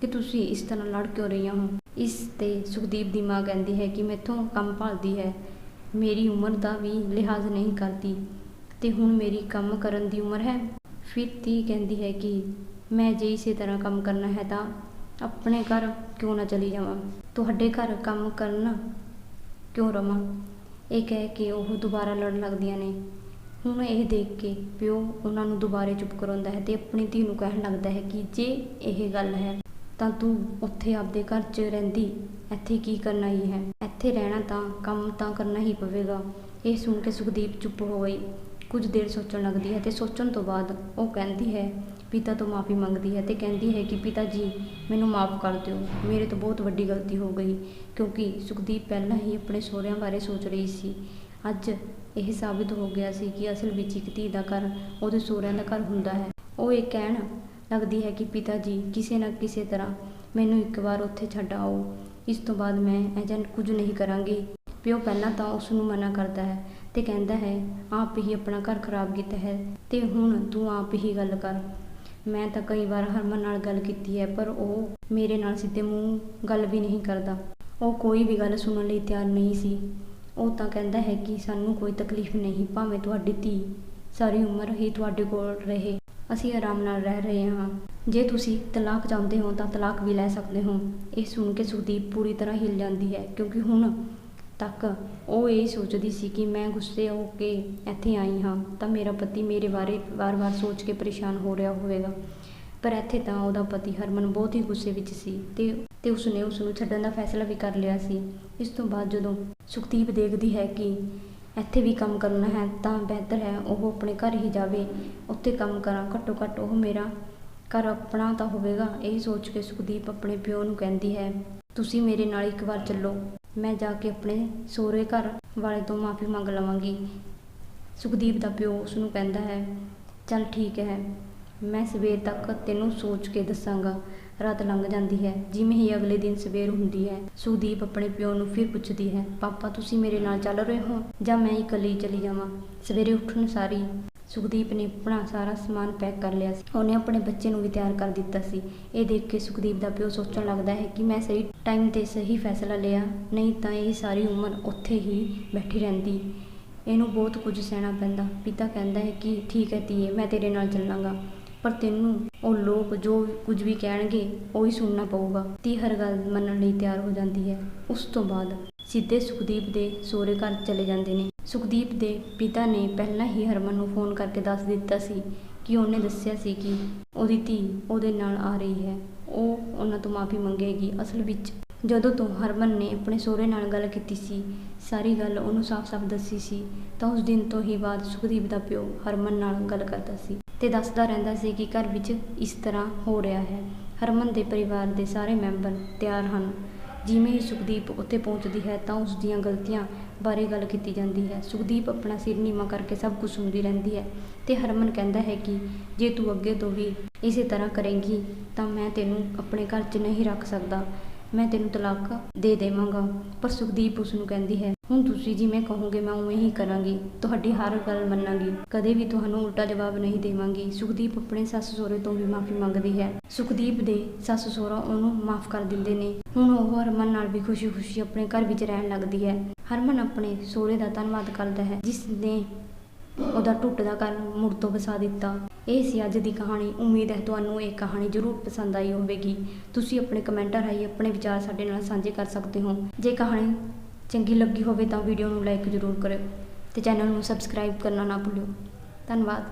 ਕਿ ਤੁਸੀਂ ਇਸ ਤਰ੍ਹਾਂ ਲੜ ਕਿਉਂ ਰਹੀਆਂ ਹੋ? ਇਸ ਤੇ ਸੁਖਦੀਪ ਦੀ ਮਾਂ ਕਹਿੰਦੀ ਹੈ ਕਿ ਮੈਥੋਂ ਕੰਮ ਭਾਲਦੀ ਹੈ। ਮੇਰੀ ਉਮਰ ਦਾ ਵੀ ਲਿਹਾਜ਼ ਨਹੀਂ ਕਰਦੀ ਤੇ ਹੁਣ ਮੇਰੀ ਕੰਮ ਕਰਨ ਦੀ ਉਮਰ ਹੈ। ਫਿਰ ਤੀ ਕਹਿੰਦੀ ਹੈ ਕਿ ਮੈਂ ਜੇ ਇਸੇ ਤਰ੍ਹਾਂ ਕੰਮ ਕਰਨਾ ਹੈ ਤਾਂ ਆਪਣੇ ਘਰ ਕਿਉਂ ਨਾ ਚਲੀ ਜਾਵਾਂ? ਤੁਹਾਡੇ ਘਰ ਕੰਮ ਕਰਨਾ ਕਿਉਂ ਰਵਾਂ? ਇਹ ਕਹਿ ਕੇ ਉਹ ਦੁਬਾਰਾ ਲੜਨ ਲੱਗਦੀਆਂ ਨੇ। ਹੁਣ ਇਹ ਦੇਖ ਕੇ ਪਿਓ ਉਹਨਾਂ ਨੂੰ ਦੁਬਾਰੇ ਚੁੱਪ ਕਰਾਉਂਦਾ ਹੈ ਤੇ ਆਪਣੀ ਧੀ ਨੂੰ ਕਹਿਣ ਲੱਗਦਾ ਹੈ ਕਿ ਜੇ ਇਹ ਗੱਲ ਹੈ ਤਾਂ ਤੂੰ ਉੱਥੇ ਆਪਦੇ ਘਰ 'ਚ ਰਹਿੰਦੀ, ਇੱਥੇ ਕੀ ਕਰਨਾ ਹੀ ਹੈ? ਇੱਥੇ ਰਹਿਣਾ ਤਾਂ ਕੰਮ ਤਾਂ ਕਰਨਾ ਹੀ ਪਵੇਗਾ। ਇਹ ਸੁਣ ਕੇ ਸੁਖਦੀਪ ਚੁੱਪ ਹੋ ਗਈ। ਕੁਝ ਦੇਰ ਸੋਚਣ ਲੱਗਦੀ ਹੈ ਤੇ ਸੋਚਣ ਤੋਂ ਬਾਅਦ ਉਹ ਕਹਿੰਦੀ ਹੈ, ਪਿਤਾ ਤੋਂ ਮਾਫੀ ਮੰਗਦੀ ਹੈ ਤੇ ਕਹਿੰਦੀ ਹੈ ਕਿ ਪਿਤਾ ਜੀ, ਮੈਨੂੰ ਮਾਫ ਕਰ ਦਿਓ। ਮੇਰੇ ਤੋਂ ਬਹੁਤ ਵੱਡੀ ਗਲਤੀ ਹੋ ਗਈ ਕਿਉਂਕਿ ਸੁਖਦੀਪ ਪਹਿਲਾਂ ਹੀ ਆਪਣੇ ਸਹੁਰਿਆਂ ਬਾਰੇ ਸੋਚ ਰਹੀ ਸੀ। ਅੱਜ ਇਹ ਸਾਬਿਤ ਹੋ ਗਿਆ ਸੀ ਕਿ ਅਸਲ ਵਿੱਚ ਇੱਕ ਧੀ ਦਾ ਘਰ ਉਹਦੇ ਸਹੁਰਿਆਂ ਦਾ ਘਰ ਹੁੰਦਾ ਹੈ। ਉਹ ਇਹ ਕਹਿਣ ਲੱਗਦੀ ਹੈ ਕਿ ਪਿਤਾ ਜੀ ਕਿਸੇ ਨਾ ਕਿਸੇ ਤਰ੍ਹਾਂ ਮੈਨੂੰ ਇੱਕ ਵਾਰ ਉੱਥੇ ਛੱਡ ਆਓ। ਇਸ ਤੋਂ ਬਾਅਦ ਮੈਂ ਅਜਿਹਾ ਕੁਝ ਨਹੀਂ ਕਰਾਂਗੀ। ਪਿਓ ਪਹਿਲਾਂ ਤਾਂ ਉਸ ਨੂੰ ਮਨਾ ਕਰਦਾ ਹੈ ਤੇ ਕਹਿੰਦਾ ਹੈ, ਆਪ ਹੀ ਆਪਣਾ ਘਰ ਖਰਾਬ ਕੀਤਾ ਹੈ ਤੇ ਹੁਣ ਤੂੰ ਆਪ ਹੀ ਗੱਲ ਕਰ। ਮੈਂ ਤਾਂ ਕਈ ਵਾਰ ਹਰਮਨ ਨਾਲ ਗੱਲ ਕੀਤੀ ਹੈ, ਪਰ ਉਹ ਮੇਰੇ ਨਾਲ ਸਿੱਧੇ ਮੂੰਹ ਗੱਲ ਵੀ ਨਹੀਂ ਕਰਦਾ। ਉਹ ਕੋਈ ਵੀ ਗੱਲ ਸੁਣਨ ਲਈ ਤਿਆਰ ਨਹੀਂ ਸੀ। ਉਹ ਤਾਂ ਕਹਿੰਦਾ ਹੈ ਕਿ ਸਾਨੂੰ ਕੋਈ ਤਕਲੀਫ ਨਹੀਂ, ਭਾਵੇਂ ਤੁਹਾਡੀ ਧੀ ਸਾਰੀ ਉਮਰ ਹੀ ਤੁਹਾਡੇ ਕੋਲ ਰਹੇ। ਅਸੀਂ ਆਰਾਮ ਨਾਲ ਰਹਿ ਰਹੇ ਹਾਂ। ਜੇ ਤੁਸੀਂ ਤਲਾਕ ਚਾਹੁੰਦੇ ਹੋ ਤਾਂ ਤਲਾਕ ਵੀ ਲੈ ਸਕਦੇ ਹੋ। ਇਹ ਸੁਣ ਕੇ ਸੁਖਦੀਪ ਪੂਰੀ ਤਰ੍ਹਾਂ ਹਿੱਲ ਜਾਂਦੀ ਹੈ, ਕਿਉਂਕਿ ਹੁਣ ਤੱਕ ਉਹ ਇਹ ਸੋਚਦੀ ਸੀ ਕਿ ਮੈਂ ਗੁੱਸੇ ਹੋ ਕੇ ਇੱਥੇ ਆਈ ਹਾਂ ਤਾਂ ਮੇਰਾ ਪਤੀ ਮੇਰੇ ਬਾਰੇ ਵਾਰ-ਵਾਰ ਸੋਚ ਕੇ ਪਰੇਸ਼ਾਨ ਹੋ ਰਿਹਾ ਹੋਵੇਗਾ। ਪਰ ਇੱਥੇ ਤਾਂ ਉਹਦਾ ਪਤੀ ਹਰਮਨ ਬਹੁਤ ਹੀ ਗੁੱਸੇ ਵਿੱਚ ਸੀ ਤੇ ਤੇ ਉਸਨੇ ਉਸ ਨੂੰ ਛੱਡਣ ਦਾ ਫੈਸਲਾ ਵੀ ਕਰ ਲਿਆ ਸੀ। ਇਸ ਤੋਂ ਬਾਅਦ ਜਦੋਂ ਸੁਖਦੀਪ ਦੇਖਦੀ ਹੈ ਕਿ ਇੱਥੇ ਵੀ ਕੰਮ ਕਰਨਾ ਹੈ ਤਾਂ ਬਿਹਤਰ ਹੈ ਉਹ ਆਪਣੇ ਘਰ ਹੀ ਜਾਵੇ। ਉੱਥੇ ਕੰਮ ਕਰਾਂ, ਘੱਟੋ ਘੱਟ ਉਹ ਮੇਰਾ ਘਰ ਆਪਣਾ ਤਾਂ ਹੋਵੇਗਾ, ਇਹ ਸੋਚ ਕੇ ਸੁਖਦੀਪ ਆਪਣੇ ਪਿਓ ਨੂੰ ਕਹਿੰਦੀ ਹੈ, ਤੁਸੀਂ ਮੇਰੇ ਨਾਲ ਇੱਕ ਵਾਰ ਚੱਲੋ, ਮੈਂ ਜਾ ਕੇ ਆਪਣੇ ਸਹੁਰੇ ਘਰ ਵਾਲੇ ਤੋਂ ਮਾਫੀ ਮੰਗ ਲਵਾਂਗੀ। ਸੁਖਦੀਪ ਦਾ ਪਿਓ ਉਸ ਨੂੰ ਕਹਿੰਦਾ ਹੈ, ਚੱਲ ਠੀਕ ਹੈ, ਮੈਂ ਸਵੇਰ ਤੱਕ ਤੈਨੂੰ ਸੋਚ ਕੇ ਦੱਸਾਂਗਾ। ਰਾਤ ਲੰਘ ਜਾਂਦੀ ਹੈ। ਜਿਵੇਂ ਹੀ ਅਗਲੇ ਦਿਨ ਸਵੇਰ ਹੁੰਦੀ ਹੈ ਸੁਖਦੀਪ ਆਪਣੇ ਪਿਓ ਨੂੰ ਫਿਰ ਪੁੱਛਦੀ ਹੈ, ਪਾਪਾ, ਤੁਸੀਂ ਮੇਰੇ ਨਾਲ ਚੱਲ ਰਹੇ ਹੋ ਜਾਂ ਮੈਂ ਇਕੱਲੀ ਚਲੀ ਜਾਵਾਂ? ਸਵੇਰੇ ਉੱਠਣ ਸਾਰੀ ਸੁਖਦੀਪ ਨੇ ਆਪਣਾ ਸਾਰਾ ਸਮਾਨ ਪੈਕ ਕਰ ਲਿਆ ਸੀ। ਉਹਨੇ ਆਪਣੇ ਬੱਚੇ ਨੂੰ ਵੀ ਤਿਆਰ ਕਰ ਦਿੱਤਾ ਸੀ। ਇਹ ਦੇਖ ਕੇ ਸੁਖਦੀਪ ਦਾ ਪਿਓ ਸੋਚਣ ਲੱਗਦਾ ਹੈ ਕਿ ਮੈਂ ਸਹੀ ਟਾਈਮ ਤੇ ਸਹੀ ਫੈਸਲਾ ਲਿਆ, ਨਹੀਂ ਤਾਂ ਇਹ ਸਾਰੀ ਉਮਰ ਉੱਥੇ ਹੀ ਬੈਠੀ ਰਹਿੰਦੀ। ਇਹਨੂੰ ਬਹੁਤ ਕੁਝ ਸਹਿਣਾ ਪੈਂਦਾ। ਪਿਤਾ ਕਹਿੰਦਾ ਹੈ ਕਿ, ਠੀਕ ਹੈ ਧੀਏ, ਮੈਂ ਤੇਰੇ ਨਾਲ ਚੱਲਾਂਗਾ। ਪਰ ਤੈਨੂੰ ਉਹ ਲੋਕ ਜੋ ਕੁਝ ਵੀ ਕਹਿਣਗੇ, ਉਹ ਹੀ ਸੁਣਨਾ ਪਊਗਾ। ਤੀ ਹਰ ਗੱਲ ਮੰਨਣ ਲਈ ਤਿਆਰ ਹੋ ਜਾਂਦੀ ਹੈ। ਉਸ ਤੋਂ ਬਾਅਦ ਸਿੱਧੇ ਸੁਖਦੀਪ ਦੇ ਸਹੁਰੇ ਘਰ ਚਲੇ ਜਾਂਦੇ ਨੇ। ਸੁਖਦੀਪ ਦੇ ਪਿਤਾ ਨੇ ਪਹਿਲਾਂ ਹੀ ਹਰਮਨ ਨੂੰ ਫੋਨ ਕਰਕੇ ਦੱਸ ਦਿੱਤਾ ਸੀ ਕਿ ਉਹਨੇ ਦੱਸਿਆ ਸੀ ਕਿ ਉਹਦੀ ਧੀ ਉਹਦੇ ਨਾਲ ਆ ਰਹੀ ਹੈ। ਉਹ ਉਹਨਾਂ ਤੋਂ ਮਾਫੀ ਮੰਗੇਗੀ ਅਸਲ ਵਿੱਚ। ਜਦੋਂ ਤੋਂ ਹਰਮਨ ਨੇ ਆਪਣੇ ਸਹੁਰੇ ਨਾਲ ਗੱਲ ਕੀਤੀ ਸੀ, ਸਾਰੀ ਗੱਲ ਉਹਨੂੰ ਸਾਫ਼-ਸਾਫ਼ ਦੱਸੀ ਸੀ, ਤਾਂ ਉਸ ਦਿਨ ਤੋਂ ਹੀ ਬਾਅਦ ਸੁਖਦੀਪ ਦਾ ਪਿਓ ਹਰਮਨ ਨਾਲ ਗੱਲ ਕਰਦਾ ਸੀ। ਤੇ ਦੱਸਦਾ ਰਹਿੰਦਾ ਸੀ ਕਿ ਘਰ ਵਿੱਚ ਇਸ ਤਰ੍ਹਾਂ ਹੋ ਰਿਹਾ ਹੈ। ਹਰਮਨ ਦੇ ਪਰਿਵਾਰ ਦੇ ਸਾਰੇ ਮੈਂਬਰ ਤਿਆਰ ਹਨ। ਜਿਵੇਂ ਹੀ ਸੁਖਦੀਪ ਉੱਥੇ ਪਹੁੰਚਦੀ ਹੈ ਤਾਂ ਉਸ ਦੀਆਂ ਗਲਤੀਆਂ ਬਾਰੇ ਗੱਲ ਕੀਤੀ ਜਾਂਦੀ ਹੈ। ਸੁਖਦੀਪ ਆਪਣਾ ਸਿਰ ਨੀਵਾਂ ਕਰਕੇ ਸਭ ਕੁਝ ਸੁਣਦੀ ਰਹਿੰਦੀ ਹੈ ਤੇ ਹਰਮਨ ਕਹਿੰਦਾ ਹੈ ਕਿ ਜੇ ਤੂੰ ਅੱਗੇ ਤੋਂ ਵੀ ਇਸੇ ਤਰ੍ਹਾਂ ਕਰੇਂਗੀ ਤਾਂ ਮੈਂ ਤੈਨੂੰ ਆਪਣੇ ਘਰ 'ਚ ਨਹੀਂ ਰੱਖ ਸਕਦਾ। ਮੈਂ ਤੈਨੂੰ ਤਲਾਕ ਦੇ ਦੇਵਾਂਗਾ। ਪਰ ਸੁਖਦੀਪ ਉਸ ਨੂੰ ਕਹਿੰਦੀ ਹੈ, ਹੁਣ ਤੁਸੀਂ ਜਿਵੇਂ ਕਹੋਗੇ, ਮੈਂ ਉਵੇਂ ਹੀ ਕਰਾਂਗੀ। ਤੁਹਾਡੀ ਹਰ ਗੱਲ ਮੰਨਾਂਗੀ। ਕਦੇ ਵੀ ਤੁਹਾਨੂੰ ਉਲਟਾ ਜਵਾਬ ਨਹੀਂ ਦੇਵਾਂਗੀ। ਸੁਖਦੀਪ ਆਪਣੇ ਸੱਸ ਸਹੁਰੇ ਤੋਂ ਵੀ ਮਾਫੀ ਮੰਗਦੀ ਹੈ। ਸੁਖਦੀਪ ਦੇ ਸੱਸ ਸਹੁਰਾ ਉਹਨੂੰ ਮਾਫ ਕਰ ਦਿੰਦੇ ਨੇ। ਹੁਣ ਉਹ ਹਰਮਨ ਨਾਲ ਵੀ ਖੁਸ਼ੀ-ਖੁਸ਼ੀ ਆਪਣੇ ਘਰ ਵਿੱਚ ਰਹਿਣ ਲੱਗਦੀ ਹੈ। ਹਰਮਨ ਆਪਣੇ ਸਹੁਰੇ ਦਾ ਧੰਨਵਾਦ ਕਰਦਾ ਹੈ ਜਿਸ ਨੇ ਉਹਦਾ ਟੁੱਟਦਾ ਕਾਰਨ ਮੁੜ ਤੋਂ ਵਸਾ ਦਿੱਤਾ। ਇਹ ਸੀ ਅੱਜ ਦੀ ਕਹਾਣੀ। ਉਮੀਦ ਹੈ ਤੁਹਾਨੂੰ ਇਹ ਕਹਾਣੀ ਜ਼ਰੂਰ ਪਸੰਦ ਆਈ ਹੋਵੇਗੀ। ਤੁਸੀਂ ਆਪਣੇ ਕਮੈਂਟਾਂ ਰਾਹੀਂ ਆਪਣੇ ਵਿਚਾਰ ਸਾਡੇ ਨਾਲ ਸਾਂਝੇ ਕਰ ਸਕਦੇ ਹੋ। ਜੇ ਕਹਾਣੀ ਚੰਗੀ ਲੱਗੀ ਹੋਵੇ ਤਾਂ ਵੀਡੀਓ ਨੂੰ ਲਾਈਕ ਜ਼ਰੂਰ ਕਰਿਓ ਤੇ ਚੈਨਲ ਨੂੰ ਸਬਸਕ੍ਰਾਈਬ ਕਰਨਾ ਨਾ ਭੁੱਲਿਓ। ਧੰਨਵਾਦ।